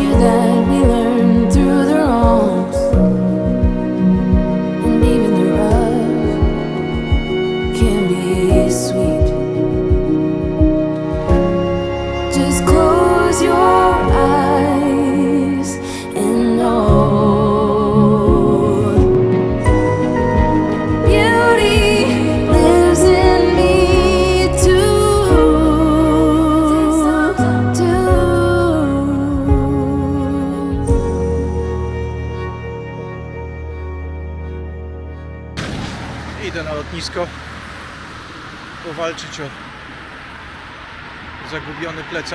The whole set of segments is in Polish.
you then.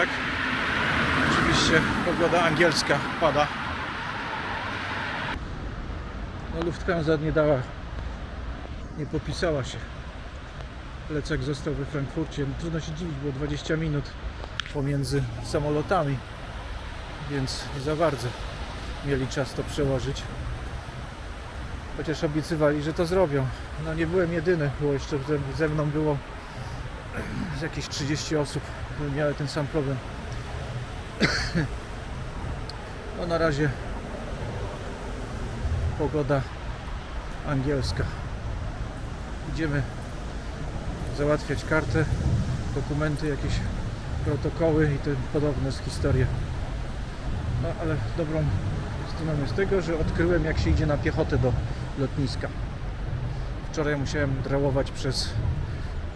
Plecak. Oczywiście pogoda angielska pada. No Lufthansa nie dała, nie popisała się. Plecak został we Frankfurcie. No, trudno się dziwić, było 20 minut pomiędzy samolotami, więc za bardzo mieli czas to przełożyć. Chociaż obiecywali, że to zrobią. No nie byłem jedyny, było jeszcze ze, mną było jakieś 30 osób, miały ten sam problem. No na razie pogoda angielska. Idziemy załatwiać kartę, dokumenty, jakieś protokoły i tym podobne z historii. No ale dobrą stroną jest tego, że odkryłem jak się idzie na piechotę do lotniska. Wczoraj musiałem drałować przez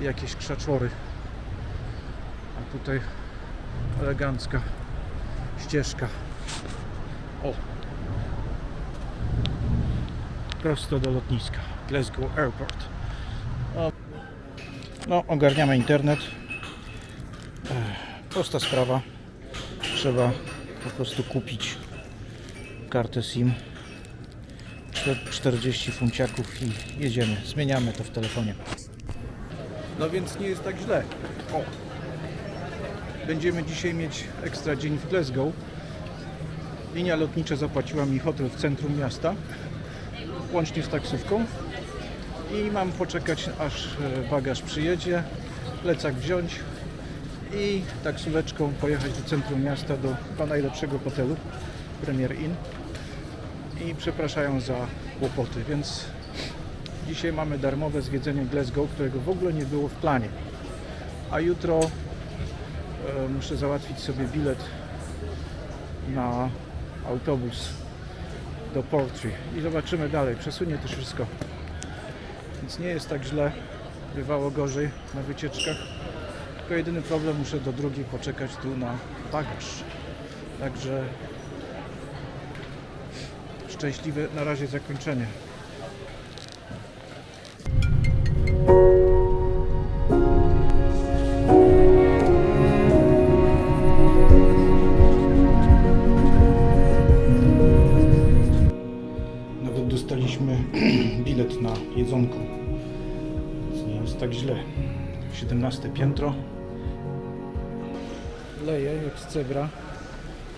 jakieś krzaczory. Tutaj elegancka ścieżka. O! Prosto do lotniska. Glasgow Airport. O. No, ogarniamy internet. Prosta sprawa. Trzeba po prostu kupić kartę SIM. Czter- 40 funciaków i jedziemy. Zmieniamy to w telefonie. No więc nie jest tak źle. O. Będziemy dzisiaj mieć ekstra dzień w Glasgow. Linia lotnicza zapłaciła mi hotel w centrum miasta, łącznie z taksówką. I mam poczekać aż e, bagaż przyjedzie, plecak wziąć i taksóweczką pojechać do centrum miasta do najlepszego hotelu Premier Inn i przepraszają za kłopoty, więc dzisiaj mamy darmowe zwiedzenie Glasgow, którego w ogóle nie było w planie. A jutro muszę załatwić sobie bilet na autobus do Portree i zobaczymy dalej. Przesunie to wszystko. Więc nie jest tak źle. Bywało gorzej na wycieczkach. Tylko jedyny problem, muszę do drugiej poczekać tu na bagaż. Także szczęśliwe na razie zakończenie. Tak źle. 17 piętro. Leje jak z cebra.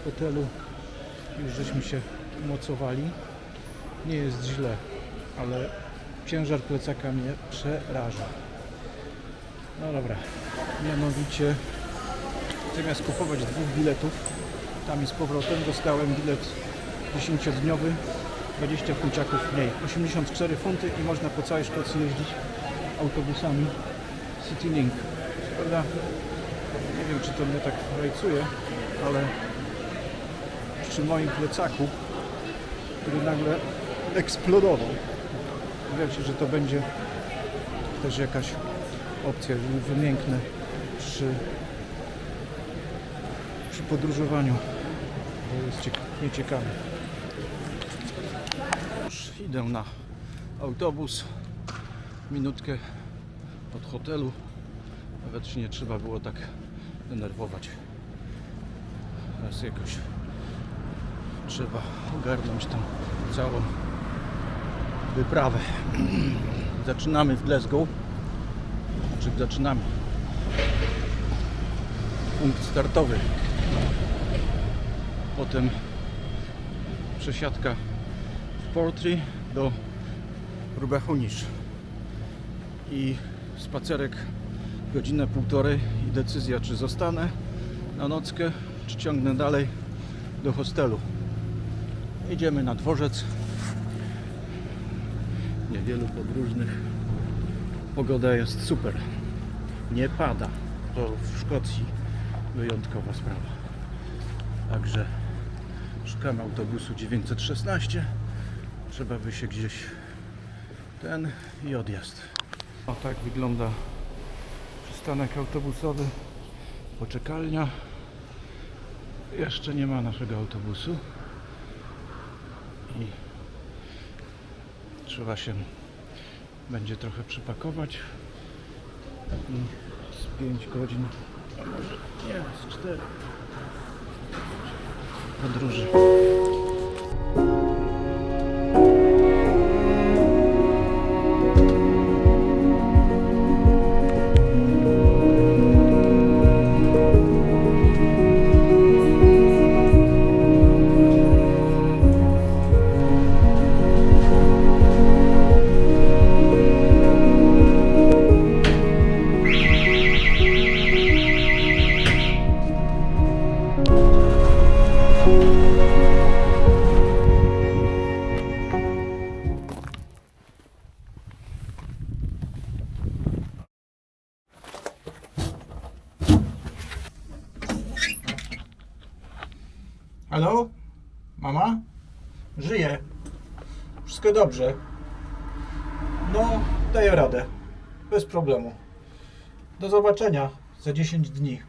W hotelu już żeśmy się umocowali. Nie jest źle, ale ciężar plecaka mnie przeraża. No dobra, mianowicie zamiast kupować dwóch biletów, tam i z powrotem dostałem bilet 10-dniowy, 20 funciaków mniej, 84 funty i można po całej Szkocji jeździć autobusami CityLink. Prawda? Nie wiem, czy to mnie tak rajcuje, ale przy moim plecaku, który nagle eksplodował. Wydaje się, że to będzie też jakaś opcja, żeby wymięknę przy, przy podróżowaniu. To jest ciek- nieciekawe. Już idę na autobus. Minutkę od hotelu. Nawet się nie trzeba było tak denerwować. Teraz jakoś trzeba ogarnąć tą całą wyprawę. Zaczynamy w Glasgow. Znaczy zaczynamy. Punkt startowy. Potem przesiadka w Portree do Rubehunisz. I spacerek godzinę, półtorej i decyzja czy zostanę na nockę, czy ciągnę dalej do hostelu. Idziemy na dworzec. Niewielu podróżnych. Pogoda jest super. Nie pada. To w Szkocji wyjątkowa sprawa. Także szukamy autobusu 916. Trzeba by się gdzieś ten i odjazd. O tak wygląda przystanek autobusowy. Poczekalnia. Jeszcze nie ma naszego autobusu. I trzeba się będzie trochę przypakować. I z 5 godzin, a może nie, z 4 podróży. Żyję. Wszystko dobrze. No, daję radę. Bez problemu. Do zobaczenia za 10 dni.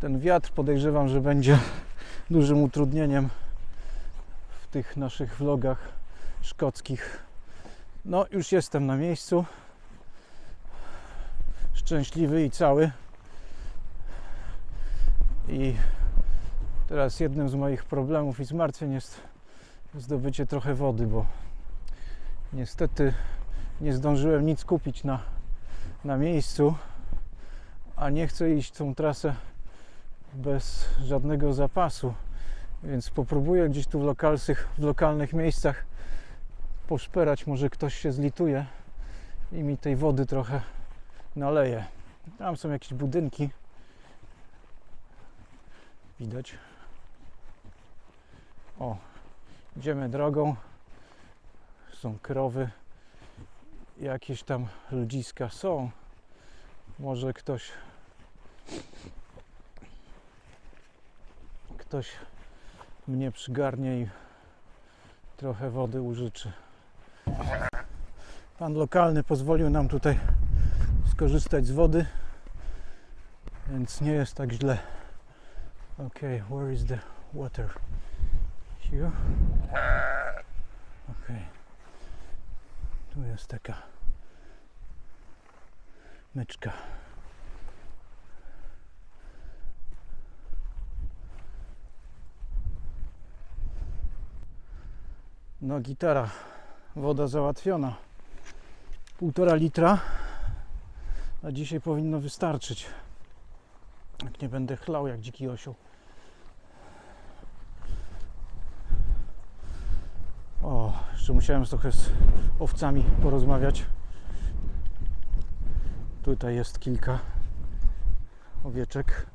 Ten wiatr podejrzewam, że będzie dużym utrudnieniem tych naszych vlogach szkockich. No, już jestem na miejscu. Szczęśliwy i cały. I teraz jednym z moich problemów i zmartwień jest zdobycie trochę wody, bo niestety nie zdążyłem nic kupić na, na miejscu, a nie chcę iść tą trasę bez żadnego zapasu. Więc popróbuję gdzieś tu w, lokalsych, w lokalnych miejscach poszperać. Może ktoś się zlituje i mi tej wody trochę naleje. Tam są jakieś budynki. Widać. O, idziemy drogą. Są krowy. Jakieś tam ludziska są. Może ktoś ktoś mnie przygarnie i trochę wody użyczy. Pan lokalny pozwolił nam tutaj skorzystać z wody, więc nie jest tak źle. Ok, where is the water? Here? Ok. Tu jest taka myczka. No gitara, woda załatwiona. Półtora litra. A dzisiaj powinno wystarczyć. Jak nie będę chlał jak dziki osioł. O, jeszcze musiałem trochę z owcami porozmawiać. Tutaj jest kilka owieczek.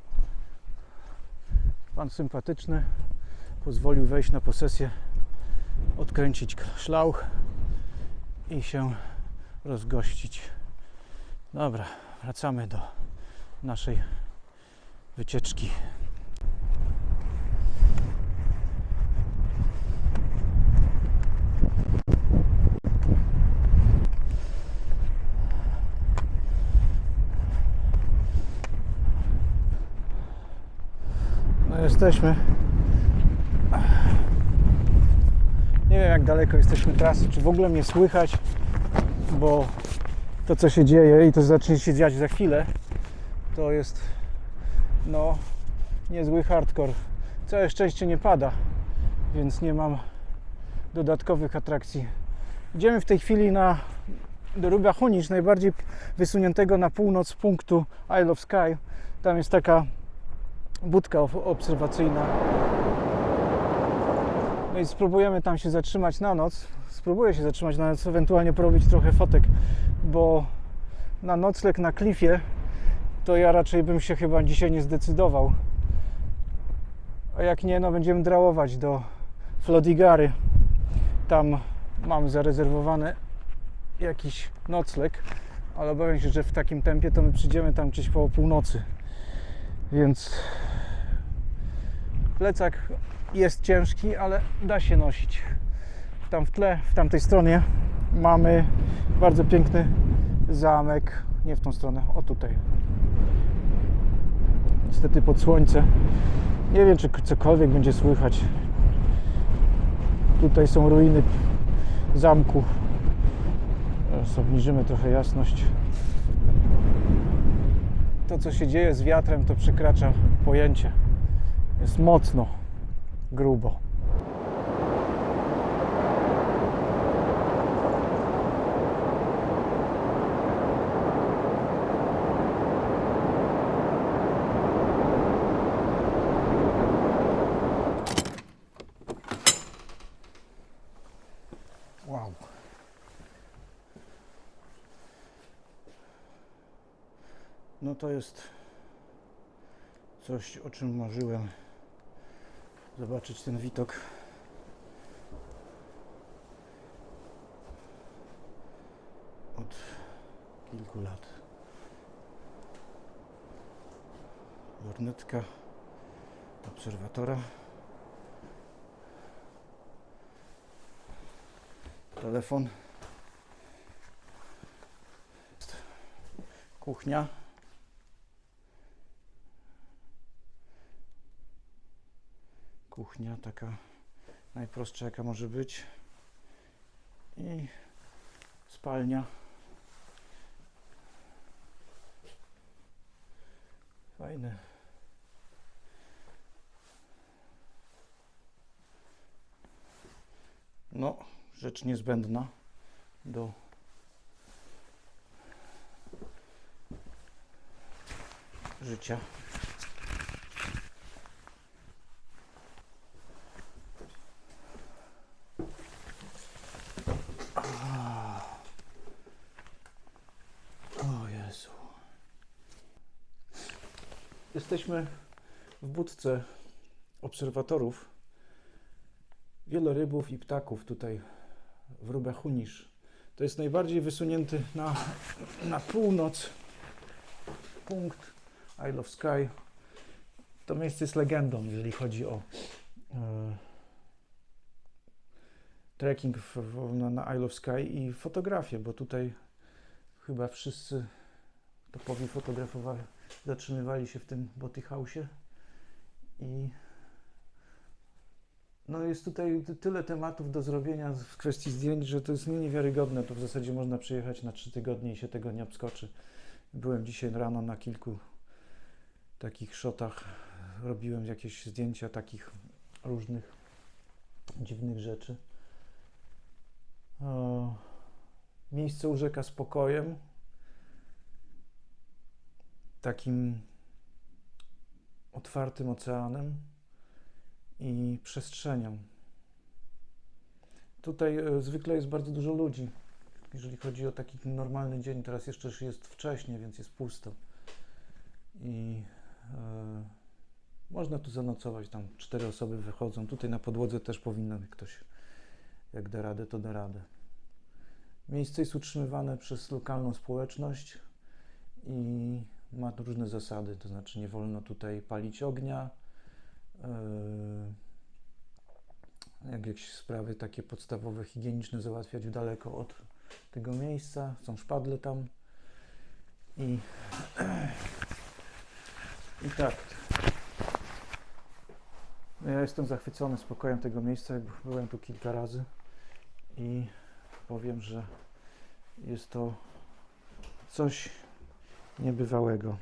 Pan sympatyczny pozwolił wejść na posesję odkręcić szlauch i się rozgościć. Dobra, wracamy do naszej wycieczki. No jesteśmy Nie wiem jak daleko jesteśmy trasy, czy w ogóle mnie słychać, bo to co się dzieje i to zacznie się dziać za chwilę, to jest no niezły hardcore. Całe szczęście nie pada, więc nie mam dodatkowych atrakcji. Idziemy w tej chwili na do Rubia Hunicz, najbardziej wysuniętego na północ punktu Isle of Skye. Tam jest taka budka ob- obserwacyjna No i spróbujemy tam się zatrzymać na noc. Spróbuję się zatrzymać na noc, ewentualnie porobić trochę fotek, bo na nocleg na klifie to ja raczej bym się chyba dzisiaj nie zdecydował. A jak nie, no będziemy drałować do Flodigary. Tam mam zarezerwowany jakiś nocleg, ale obawiam się, że w takim tempie to my przyjdziemy tam gdzieś po północy. Więc plecak jest ciężki, ale da się nosić. Tam w tle, w tamtej stronie mamy bardzo piękny zamek. Nie w tą stronę, o tutaj. Niestety pod słońce. Nie wiem, czy cokolwiek będzie słychać. Tutaj są ruiny zamku. Teraz obniżymy trochę jasność. To, co się dzieje z wiatrem, to przekracza pojęcie. Jest mocno, grubo. Wow. No to jest coś, o czym marzyłem. Zobaczyć ten widok. Od kilku lat. Lornetka obserwatora. Telefon. Kuchnia. Kuchnia taka najprostsza jaka może być. I spalnia. Fajne. No, rzecz niezbędna do życia. O Jezu. Jesteśmy w budce obserwatorów wielorybów i ptaków tutaj w Rubechunisz. To jest najbardziej wysunięty na, na północ punkt Isle of Sky. To miejsce jest legendą, jeżeli chodzi o e, trekking w, w, na, na Isle of Sky i fotografię, bo tutaj chyba wszyscy topowi fotografowali, zatrzymywali się w tym Boty House'ie i no jest tutaj ty- tyle tematów do zrobienia w kwestii zdjęć, że to jest niewiarygodne. To w zasadzie można przyjechać na trzy tygodnie i się tego nie obskoczy. Byłem dzisiaj rano na kilku takich shotach. Robiłem jakieś zdjęcia takich różnych dziwnych rzeczy. O, miejsce urzeka spokojem. Takim otwartym oceanem i przestrzenią. Tutaj e, zwykle jest bardzo dużo ludzi. Jeżeli chodzi o taki normalny dzień, teraz jeszcze jest wcześnie, więc jest pusto. I e, można tu zanocować, tam cztery osoby wychodzą. Tutaj na podłodze też powinno ktoś, jak da radę, to da radę. Miejsce jest utrzymywane przez lokalną społeczność i ma różne zasady, to znaczy nie wolno tutaj palić ognia, jak jakieś sprawy takie podstawowe, higieniczne załatwiać daleko od tego miejsca. Są szpadle tam. I, i tak. No Ja jestem zachwycony spokojem tego miejsca. Byłem tu kilka razy i powiem, że jest to coś niebywałego.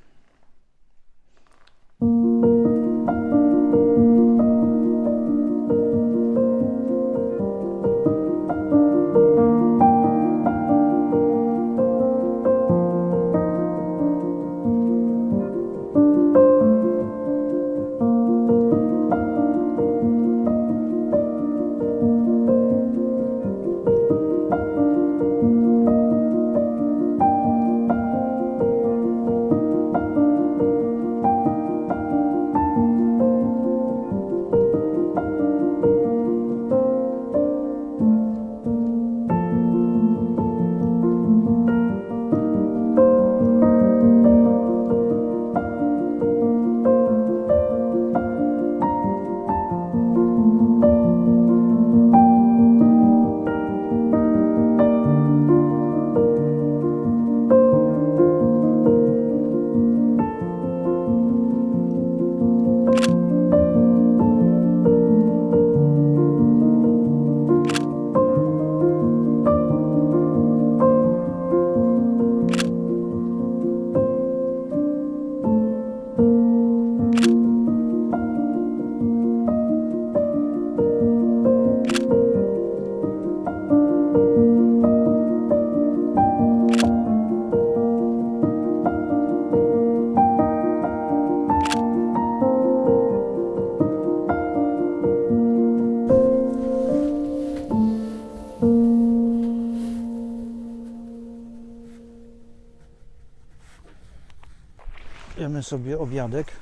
Sobie obiadek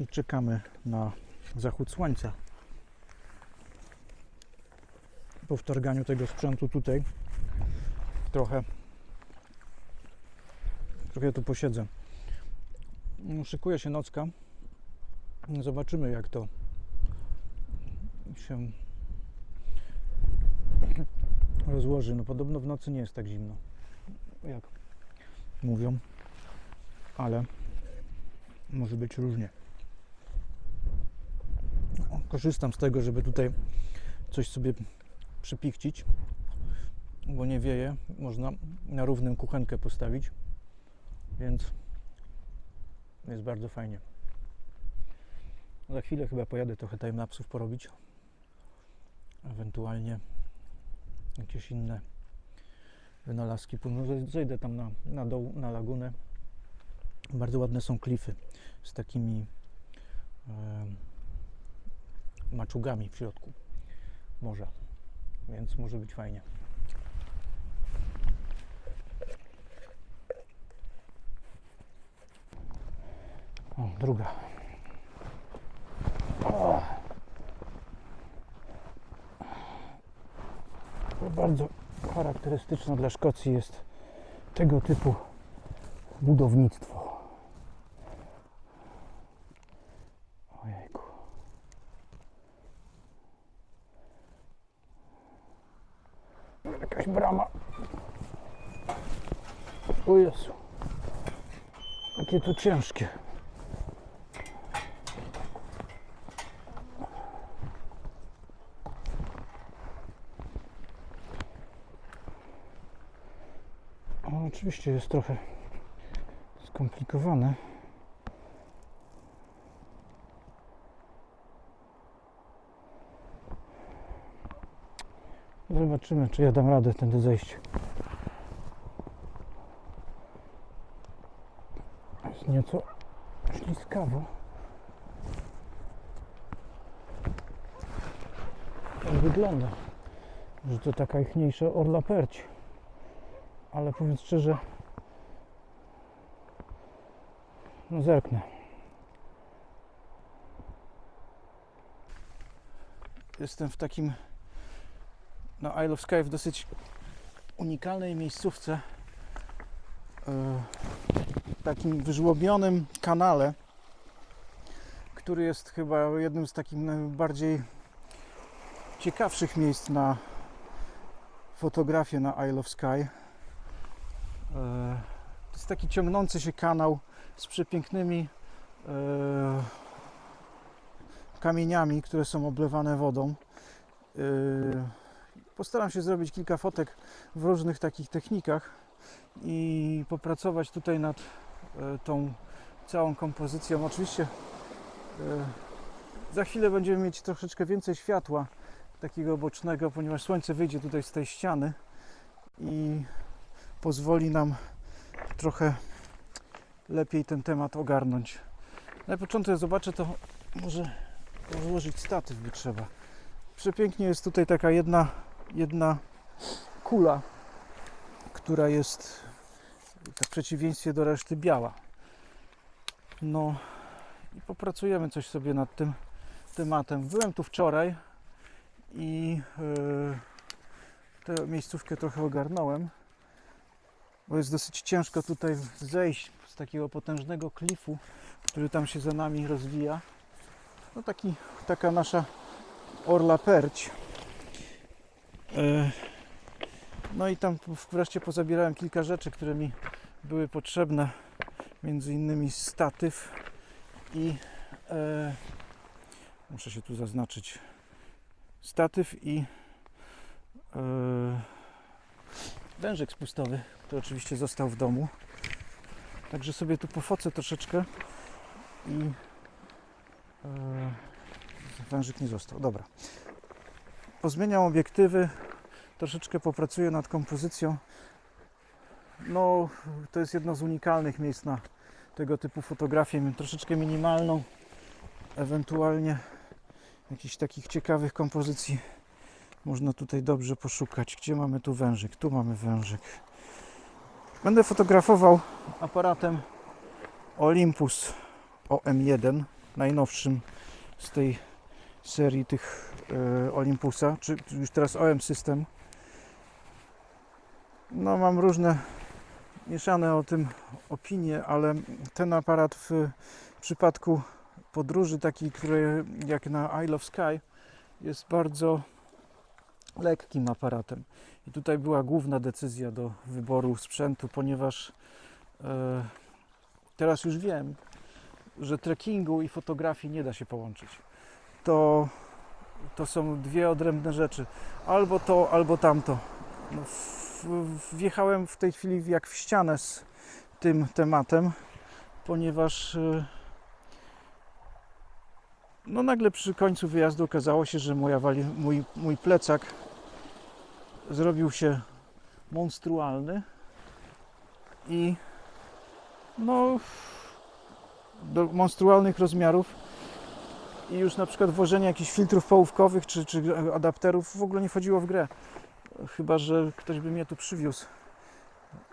i czekamy na zachód słońca. Po wtarganiu tego sprzętu tutaj trochę trochę tu posiedzę. Szykuje się nocka. Zobaczymy jak to się rozłoży. No podobno w nocy nie jest tak zimno, jak mówią, ale może być różnie. No, Korzystam z tego, żeby tutaj coś sobie przypichcić, bo nie wieje. Można na równym kuchenkę postawić, więc jest bardzo fajnie. Za chwilę chyba pojadę trochę timelapsów porobić. Ewentualnie jakieś inne wynalazki. Zej- Zejdę tam na, na dół, na lagunę. Bardzo ładne są klify z takimi em, maczugami w środku morza, więc może być fajnie. O, druga. O. Bardzo charakterystyczne dla Szkocji jest tego typu budownictwo. Ojejku. Jakaś brama. O Jezu. Jakie to ciężkie. Oczywiście jest trochę skomplikowane. Zobaczymy, czy ja dam radę tędy zejść. Nieco śliskawo. Tak wygląda, że to taka ichniejsza orla perć ale mówiąc szczerze, no zerknę. Jestem w takim na Isle of Skye w dosyć unikalnej miejscówce, e, takim wyżłobionym kanale, który jest chyba jednym z takich najbardziej ciekawszych miejsc na fotografię na Isle of Skye. E, To jest taki ciągnący się kanał z przepięknymi e, kamieniami, które są oblewane wodą. E, Postaram się zrobić kilka fotek w różnych takich technikach i popracować tutaj nad tą całą kompozycją. Oczywiście e, za chwilę będziemy mieć troszeczkę więcej światła takiego bocznego, ponieważ słońce wyjdzie tutaj z tej ściany i pozwoli nam trochę lepiej ten temat ogarnąć. Na początek zobaczę to, może rozłożyć statyw by trzeba. Przepięknie jest tutaj taka jedna, jedna kula, która jest tak w przeciwieństwie do reszty biała. No i popracujemy coś sobie nad tym tematem. Byłem tu wczoraj i yy, tę miejscówkę trochę ogarnąłem bo jest dosyć ciężko tutaj zejść z takiego potężnego klifu, który tam się za nami rozwija. No taki, taka nasza orla perć. E, No i tam wreszcie pozabierałem kilka rzeczy, które mi były potrzebne, między innymi statyw i e, muszę się tu zaznaczyć statyw i e, wężyk spustowy, który oczywiście został w domu. Także sobie tu pofocę troszeczkę i e, wężyk nie został. Dobra. Pozmieniam obiektywy, troszeczkę popracuję nad kompozycją. No, to jest jedno z unikalnych miejsc na tego typu fotografię, troszeczkę minimalną, ewentualnie jakichś takich ciekawych kompozycji można tutaj dobrze poszukać. Gdzie mamy tu wężyk? Tu mamy wężyk. Będę fotografował aparatem Olympus OM1, najnowszym z tej serii tych e, Olympusa, czy już teraz OM System. No mam różne mieszane o tym opinie, ale ten aparat w przypadku podróży takiej, jak na Isle of Sky jest bardzo lekkim aparatem. I tutaj była główna decyzja do wyboru sprzętu, ponieważ e, teraz już wiem, że trekkingu i fotografii nie da się połączyć. To, to są dwie odrębne rzeczy. Albo to, albo tamto. No, wjechałem w tej chwili jak w ścianę z tym tematem, ponieważ e, no nagle przy końcu wyjazdu okazało się, że moja mój, mój plecak zrobił się monstrualny i no do monstrualnych rozmiarów i już na przykład włożenie jakichś filtrów połówkowych czy, czy adapterów w ogóle nie wchodziło w grę. Chyba, że ktoś by mnie tu przywiózł.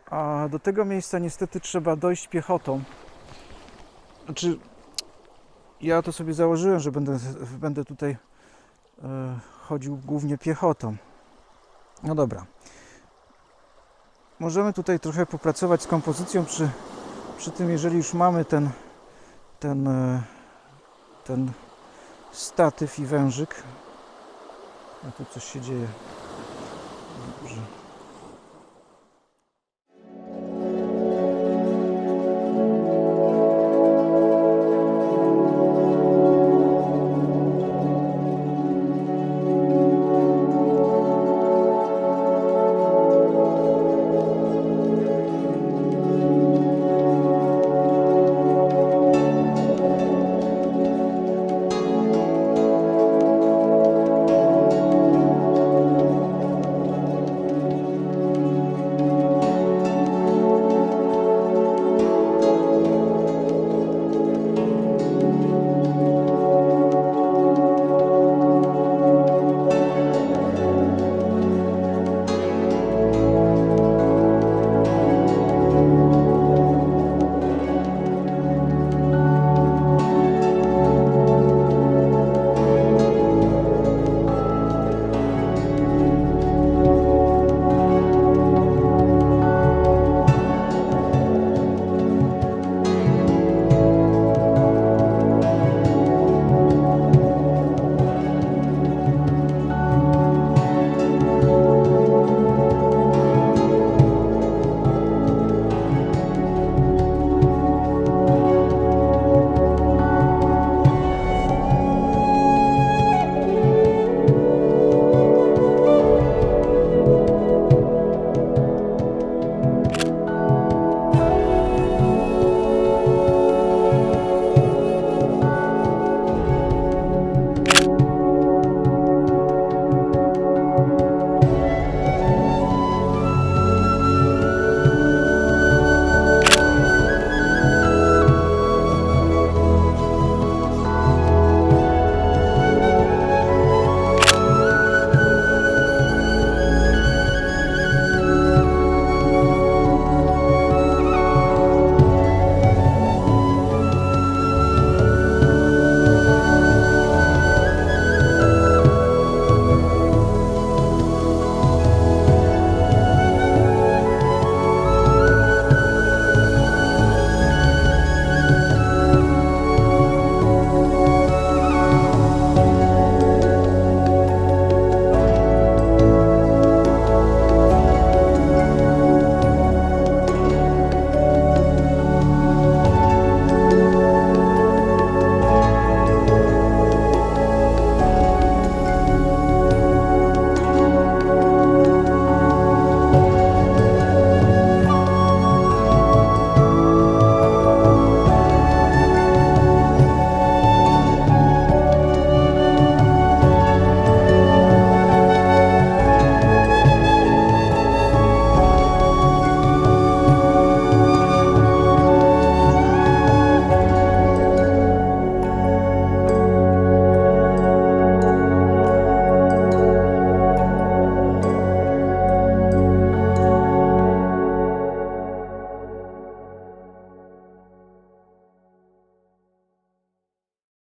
A do tego miejsca niestety trzeba dojść piechotą. Znaczy, ja to sobie założyłem, że będę, będę tutaj e, chodził głównie piechotą. No dobra. Możemy tutaj trochę popracować z kompozycją przy, przy tym, jeżeli już mamy ten, ten, e, ten statyw i wężyk. A tu coś się dzieje. Dobrze.